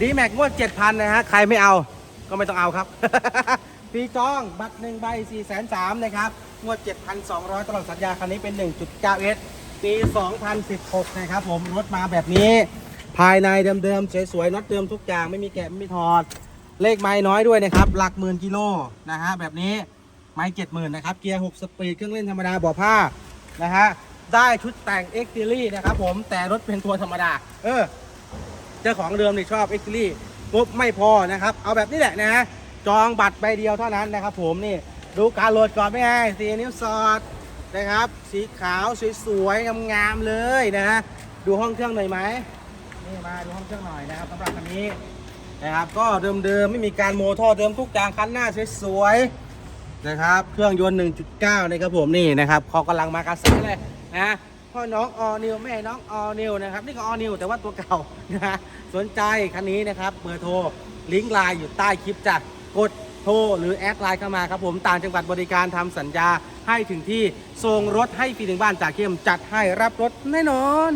ดีแม็กงวด7,000นะฮะ ใครไม่เอา ก็ไม่ต้องเอาครับ ปีจองบัตร1ใบ4 3 0 0นะครับ งวด7,200ตลอดสัญญาคันนี้เป็น 1.9S ปี2016นะครับผม รถมาแบบนี้ ภายในเดิมๆ สวยๆน็อตเดิมทุกอย่าง ไม่มีแกะไม่มีถอด เลขไม้น้อยด้วยนะครับ หลักหมื่นกิโลนะฮะ แบบนี้ไม้เจ็ดหมื่นนะครับ เกียร์6สปีด เครื่องเล่นธรรมดาเบ่อผ้านะฮะ ได้ชุดแต่ง X Series นะครับผม แต่รถเป็นตัวธรรมดา เออ เจ้าของเดิมนี่ชอบ X Series งบไม่พอนะครับ เอาแบบนี้แหละนะฮะจองบัตรใบเดียวเท่านั้นนะครับผมนี่ดูการโหลดก่อนไม่ไงสีนิ้วสอดนะครับ สีขาวสวยๆงามๆเลยนะฮะดูห้องเครื่องหน่อยไหมนี่มาดูห้องเครื่องหน่อยนะครับสำหรับคันนี้นะครับก็เดิมๆไม่มีการโมท่อเดิมทุกอย่างคันหน้าสวยๆนะครับ เครื่องยนต์ 1.9 นะครับผมนี่นะครับเขากำลังมากระแสเลยนะ พ่อน้องออนิวแม่น้องออนิวนะครับ นี่ก็ออนิวแต่ว่าตัวเก่านะฮะสนใจคันนี้นะครับเบอร์โทรลิงก์ไลน์อยู่ใต้คลิปจ้ะกดโทรหรือแอดไลน์เข้ามาครับผมต่างจังหวัดบริการทำสัญญาให้ถึงที่ส่งรถให้ฟรีถึงบ้านจากเข้มจัดให้รับรถแน่นอน